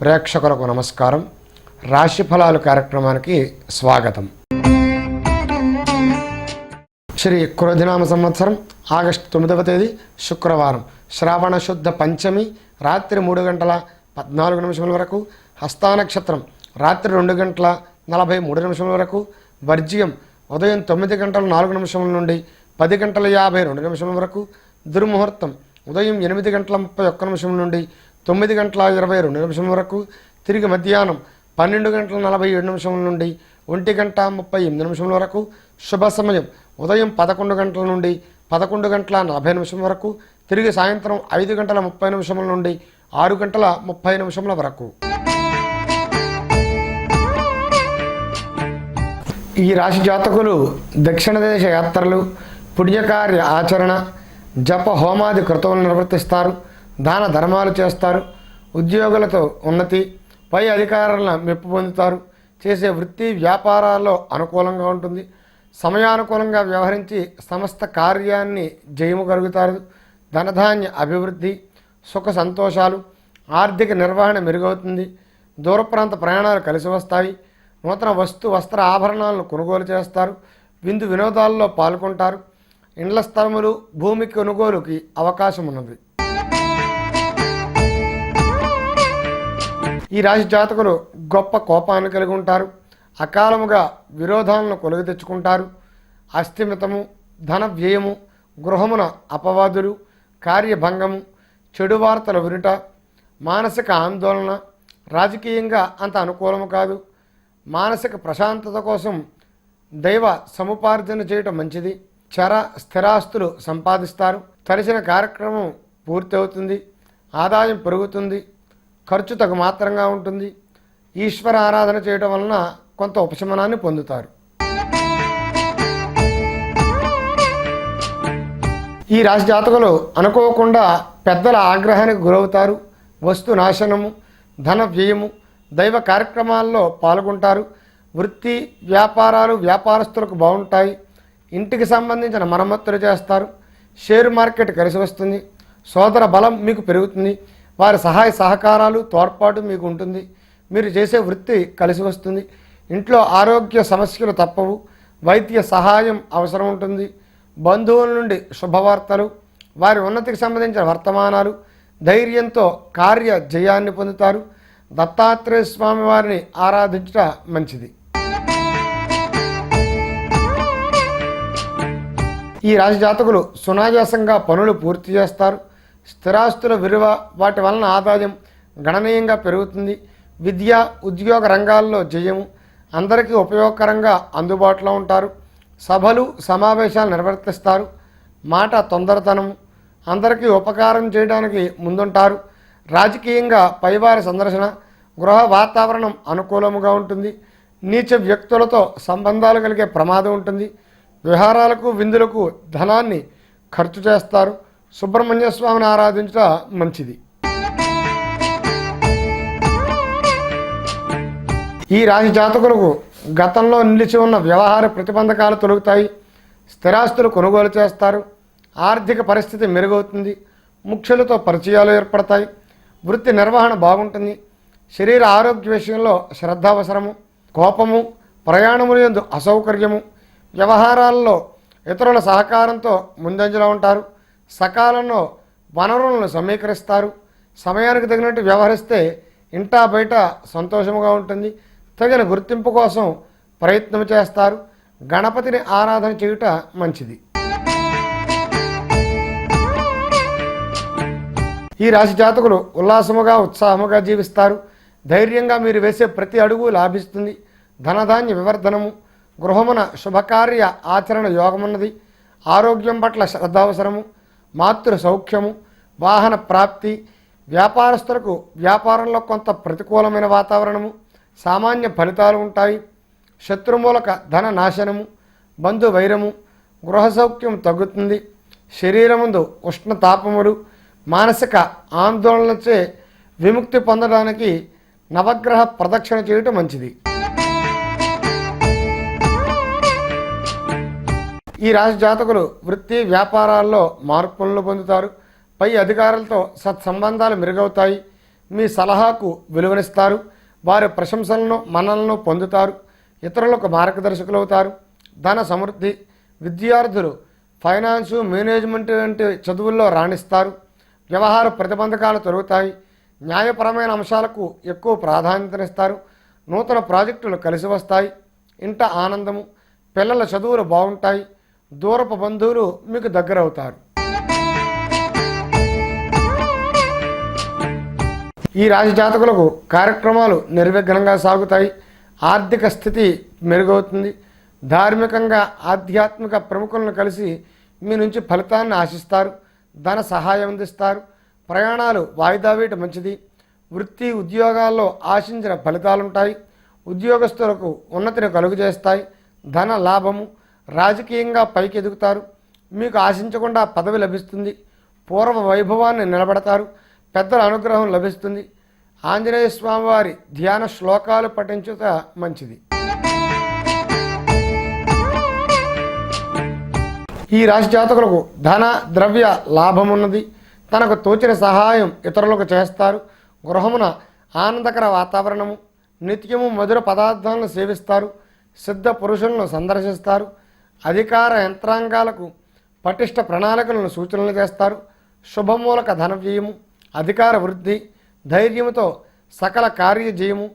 ప్రేక్షకులకు నమస్కారం. రాశి ఫలాలు కార్యక్రమానికి స్వాగతం. శ్రీ కురదినామ సంవత్సరం ఆగస్టు తొమ్మిదవ తేదీ శుక్రవారం. శ్రావణ శుద్ధ పంచమి రాత్రి మూడు గంటల పద్నాలుగు నిమిషముల వరకు. హస్తా నక్షత్రం రాత్రి రెండు గంటల నలభై మూడు నిమిషముల వరకు. వర్జ్యం ఉదయం తొమ్మిది గంటల నాలుగు నిమిషముల నుండి పది గంటల యాభై రెండు నిమిషముల వరకు. దుర్ముహూర్తం ఉదయం ఎనిమిది గంటల ముప్పై ఒక్క నిమిషం నుండి తొమ్మిది గంటల ఇరవై రెండు నిమిషం వరకు తిరిగి మధ్యాహ్నం పన్నెండు గంటల నలభై ఏడు నిమిషం నుండి ఒంటి గంట ముప్పై ఎనిమిది నిమిషం వరకు శుభ సమయం ఉదయం పదకొండు గంటల నుండి పదకొండు గంటల నలభై నిమిషం వరకు తిరిగి సాయంత్రం ఐదు గంటల ముప్పై నిమిషముల నుండి ఆరు గంటల ముప్పై నిమిషముల వరకు. ఈ రాశి జాతకులు దక్షిణ దేశ యాత్రలు పుణ్యకార్య ఆచరణ జప హోమాది కృతువులు నిర్వర్తిస్తారు. దాన ధర్మాలు చేస్తారు. ఉద్యోగులతో ఉన్నతి పై అధికారులను మెప్పు పొందుతారు. చేసే వృత్తి వ్యాపారాల్లో అనుకూలంగా ఉంటుంది. సమయానుకూలంగా వ్యవహరించి సమస్త కార్యాన్ని జయము కలుగుతారు. ధనధాన్య అభివృద్ధి సుఖ సంతోషాలు ఆర్థిక నిర్వహణ మెరుగవుతుంది. దూర ప్రాంత ప్రయాణాలు కలిసి వస్తాయి. నూతన వస్తు వస్త్ర ఆభరణాలను కొనుగోలు చేస్తారు. విందు వినోదాల్లో పాల్గొంటారు. ఇండ్ల స్థలములు భూమి కొనుగోలుకి అవకాశం ఉన్నది ఈ రాశి జాతకులు గొప్ప కోపాన్ని కలిగి ఉంటారు. అకాలముగా విరోధాలను కొలుగు తెచ్చుకుంటారు. అస్థిమితము ధన వ్యయము గృహమున అపవాదులు కార్యభంగము చెడు వార్తలు వినుట మానసిక ఆందోళన రాజకీయంగా అంత అనుకూలము కాదు. మానసిక ప్రశాంతత కోసం దైవ సముపార్జన చేయటం మంచిది. చర స్థిరాస్తులు సంపాదిస్తారు. తరిచిన కార్యక్రమం పూర్తి అవుతుంది ఆదాయం పెరుగుతుంది. ఖర్చు తగు మాత్రంగా ఉంటుంది. ఈశ్వర ఆరాధన చేయడం వలన కొంత ఉపశమనాన్ని పొందుతారు. ఈ రాశి జాతకులు అనుకోకుండా పెద్దల ఆగ్రహానికి గురవుతారు. వస్తు నాశనము ధన వ్యయము దైవ కార్యక్రమాల్లో పాల్గొంటారు. వృత్తి వ్యాపారాలు వ్యాపారస్తులకు బాగుంటాయి. ఇంటికి సంబంధించిన మరమ్మతులు చేస్తారు. షేర్ మార్కెట్ కలిసి వస్తుంది. సోదర బలం మీకు పెరుగుతుంది. వారి సహాయ సహకారాలు తోడ్పాటు మీకు ఉంటుంది మీరు చేసే వృత్తి కలిసి వస్తుంది. ఇంట్లో ఆరోగ్య సమస్యలు తప్పవు. వైద్య సహాయం అవసరం ఉంటుంది. బంధువుల నుండి శుభవార్తలు వారి ఉన్నతికి సంబంధించిన వర్తమానాలు ధైర్యంతో కార్య జయాన్ని పొందుతారు. దత్తాత్రేయ స్వామి వారిని ఆరాధించుట మంచిది. ఈ రాశి జాతకులు సునాయాసంగా పనులు పూర్తి చేస్తారు. స్థిరాస్తుల విలువ వాటి వలన ఆదాయం గణనీయంగా పెరుగుతుంది. విద్య ఉద్యోగ రంగాల్లో జయము అందరికీ ఉపయోగకరంగా అందుబాటులో ఉంటారు. సభలు సమావేశాలు నిర్వర్తిస్తారు. మాట తొందరతనం. అందరికీ ఉపకారం చేయడానికి ముందుంటారు. రాజకీయంగా పైవారి సందర్శన గృహ వాతావరణం అనుకూలముగా ఉంటుంది. నీచ వ్యక్తులతో సంబంధాలు కలిగే ప్రమాదం ఉంటుంది. విహారాలకు విందులకు ధనాన్ని ఖర్చు చేస్తారు. సుబ్రహ్మణ్య స్వామిని ఆరాధించట మంచిది. ఈ రాశి జాతకులకు గతంలో నిలిచి ఉన్న వ్యవహార ప్రతిబంధకాలు తొలగుతాయి. స్థిరాస్తులు కొనుగోలు చేస్తారు. ఆర్థిక పరిస్థితి మెరుగవుతుంది. ముఖ్యులతో పరిచయాలు ఏర్పడతాయి. వృత్తి నిర్వహణ బాగుంటుంది. శరీర ఆరోగ్య విషయంలో శ్రద్ధ అవసరము. కోపము ప్రయాణములు ఎందు అసౌకర్యము. వ్యవహారాల్లో ఇతరుల సహకారంతో ముందంజలో ఉంటారు. సకాలంలో వనరులను సమీకరిస్తారు. సమయానికి తగినట్టు వ్యవహరిస్తే ఇంటా బయట సంతోషముగా ఉంటుంది. తగిన గుర్తింపు కోసం ప్రయత్నం చేస్తారు. గణపతిని ఆరాధన చేయుట మంచిది. ఈ రాశి జాతకులు ఉల్లాసముగా ఉత్సాహముగా జీవిస్తారు. ధైర్యంగా మీరు వేసే ప్రతి అడుగు లాభిస్తుంది. ధనధాన్య వివర్ధనము గృహమున శుభకార్య ఆచరణ యోగమున్నది. ఆరోగ్యం పట్ల శ్రద్ధ అవసరము మాతృ సౌఖ్యము వాహన ప్రాప్తి వ్యాపారస్తులకు వ్యాపారంలో కొంత ప్రతికూలమైన వాతావరణము సామాన్య ఫలితాలు ఉంటాయి. శత్రుమూలక ధన నాశనము బంధు వైరము గృహ సౌఖ్యం తగ్గుతుంది. శరీరముందు ఉష్ణతాపములు మానసిక ఆందోళనచే విముక్తి పొందడానికి నవగ్రహ ప్రదక్షిణ చేయటం మంచిది. ఈ రాశి జాతకులు వృత్తి వ్యాపారాల్లో మార్పులను పొందుతారు. పై అధికారులతో సత్సంబంధాలు మెరుగవుతాయి. మీ సలహాకు విలువనిస్తారు. వారి ప్రశంసలను మనలను పొందుతారు. ఇతరులకు మార్గదర్శకులవుతారు. ధన సమృద్ధి విద్యార్థులు ఫైనాన్సు మేనేజ్మెంట్ వంటి చదువుల్లో రాణిస్తారు. వ్యవహార ప్రతిబంధకాలు తొలుగుతాయి. న్యాయపరమైన అంశాలకు ఎక్కువ ప్రాధాన్యతనిస్తారు. నూతన ప్రాజెక్టులు కలిసి వస్తాయి. ఇంట ఆనందము పిల్లల చదువులు బాగుంటాయి. దూరపు బంధువులు మీకు దగ్గరవుతారు. ఈ రాశి జాతకులకు కార్యక్రమాలు నిర్విఘ్నంగా సాగుతాయి. ఆర్థిక స్థితి మెరుగవుతుంది. ధార్మికంగా ఆధ్యాత్మిక ప్రముఖులను కలిసి మీ నుంచి ఫలితాన్ని ఆశిస్తారు. ధన సహాయం అందిస్తారు. ప్రయాణాలు వాయిదా వేయటం మంచిది. వృత్తి ఉద్యోగాల్లో ఆశించిన ఫలితాలుంటాయి. ఉద్యోగస్తులకు ఉన్నతిని కలుగజేస్తాయి. ధన లాభము రాజకీయంగా పైకి ఎదుగుతారు మీకు ఆశించకుండా పదవి లభిస్తుంది. పూర్వ వైభవాన్ని నిలబడతారు. పెద్దల అనుగ్రహం లభిస్తుంది. ఆంజనేయ స్వామివారి ధ్యాన శ్లోకాలు పఠించుట మంచిది. ఈ రాశి జాతకులకు ధన ద్రవ్య లాభమున్నది. తనకు తోచిన సహాయం ఇతరులకు చేస్తారు. గృహమున ఆనందకర వాతావరణము నిత్యము మధుర పదార్థాలను సేవిస్తారు. సిద్ధ పురుషులను సందర్శిస్తారు. అధికార యంత్రాంగాలకు పటిష్ట ప్రణాళికలను సూచనలు చేస్తారు. శుభమూలక ధన వ్యయము అధికార వృద్ధి ధైర్యముతో సకల కార్యజయము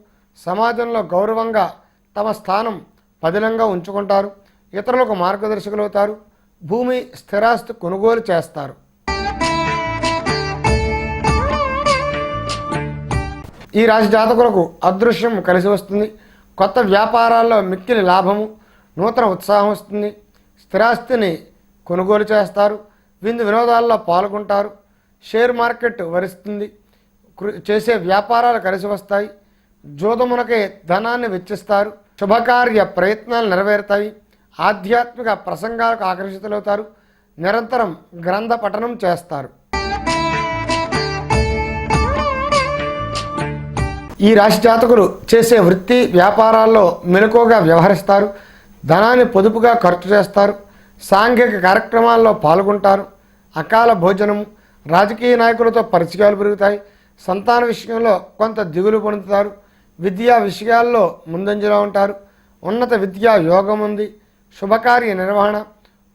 సమాజంలో గౌరవంగా తమ స్థానం పదిలంగా ఉంచుకుంటారు. ఇతరులకు మార్గదర్శకులవుతారు భూమి స్థిరాస్తి కొనుగోలు చేస్తారు. ఈ రాశి జాతకులకు అదృశ్యం కలిసి వస్తుంది. కొత్త వ్యాపారాల్లో మిక్కిలి లాభము నూతన ఉత్సాహం వస్తుంది స్థిరాస్తిని కొనుగోలు చేస్తారు. విందు వినోదాల్లో పాల్గొంటారు. షేర్ మార్కెట్ వరిస్తుంది. కృ- చేసే వ్యాపారాలు కలిసి వస్తాయి. జోదమునకే ధనాన్ని వెచ్చిస్తారు. శుభకార్య ప్రయత్నాలు నెరవేరుతాయి. ఆధ్యాత్మిక ప్రసంగాలకు ఆకర్షితులవుతారు. నిరంతరం గ్రంథ పఠనం చేస్తారు. ఈ రాశి జాతకులు చేసే వృత్తి వ్యాపారాల్లో మెలకువగా వ్యవహరిస్తారు. ధనాన్ని పొదుపుగా ఖర్చు చేస్తారు సాంఘిక కార్యక్రమాల్లో పాల్గొంటారు అకాల భోజనం రాజకీయ నాయకులతో పరిచయాలు పెరుగుతాయి సంతాన విషయంలో కొంత దిగులు పొందుతారు విద్యా విషయాల్లో ముందంజలో ఉంటారు ఉన్నత విద్యా యోగం ఉంది శుభకార్య నిర్వహణ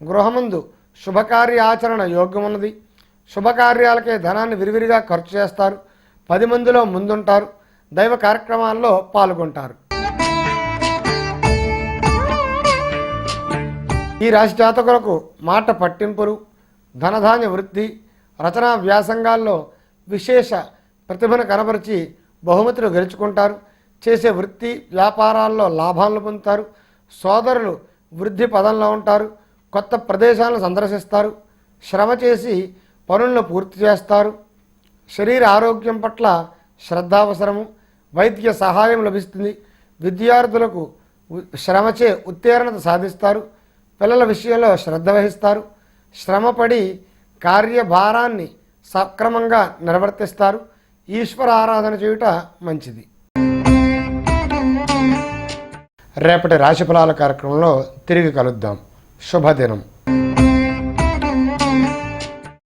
గృహమందు శుభకార్య ఆచరణ యోగ్యం ఉన్నది శుభకార్యాలకే ధనాన్ని విరివిరిగా ఖర్చు చేస్తారు పది మందిలో ముందుంటారు దైవ కార్యక్రమాల్లో పాల్గొంటారు. ఈ రాశి జాతకులకు మాట పట్టింపులు ధనధాన్య వృద్ధి రచనా వ్యాసంగాల్లో విశేష ప్రతిభను కనబరిచి బహుమతులు గెలుచుకుంటారు. చేసే వృత్తి వ్యాపారాల్లో లాభాలను పొందుతారు. సోదరులు వృద్ధి పదంలో ఉంటారు. కొత్త ప్రదేశాలను సందర్శిస్తారు. శ్రమ చేసి పనులను పూర్తి చేస్తారు. శరీర ఆరోగ్యం పట్ల శ్రద్ధ అవసరము వైద్య సహాయం లభిస్తుంది. విద్యార్థులకు శ్రమచే ఉత్తీర్ణత సాధిస్తారు. పిల్లల విషయంలో శ్రద్ధ వహిస్తారు. శ్రమపడి కార్యభారాన్ని సక్రమంగా నిర్వర్తిస్తారు. ఈశ్వర ఆరాధన చేయుట మంచిది. రేపటి రాశిఫలాల కార్యక్రమంలో తిరిగి కలుద్దాం. శుభదినం.